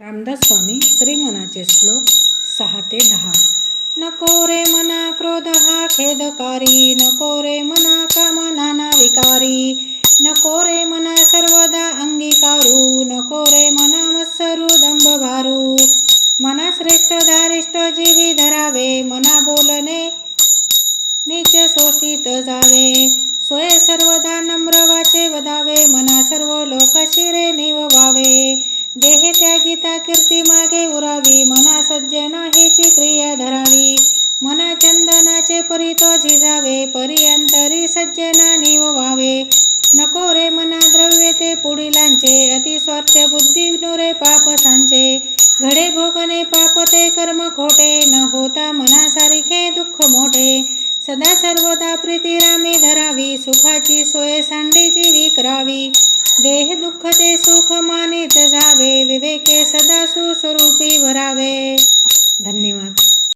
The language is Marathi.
रामदास स्वामी श्रीमनाचे श्लोक सहा ते दहा. नको रे मना क्रोध हा खेदकारी नको रे मना काम नाना विकारी. नको रे मना सर्वदा अंगीकारू नको रे मना मत्सरू दंभ भारू मना श्रेष्ठ धारिष्ट जीवी धरावे मना बोलणे नीच शोषित जावे. सोय सर्वदा नम्र वाचे वदावे मना सर्व लोक शिरे निववावे देहे कीर्ती मागे उरावी. मना सज्जना हेची क्रिया धरावी. मना चंदनाचे परितो झिजावे परियंतरी सज्जना निववावे नको रे मना द्रव्य ते पुढीलांचे. अतिस्वार्थ बुद्धी नुरे पाप सांचे. घडे भोगने पाप ते कर्म खोटे. न होता मनासारखे दुःख मोठे. सदा सर्वदा प्रीती रामी धरावी. सुखाची सोय सांडीची विकरावी देह मानित जावे विवेके सदा सुस्वरूपी भरावे.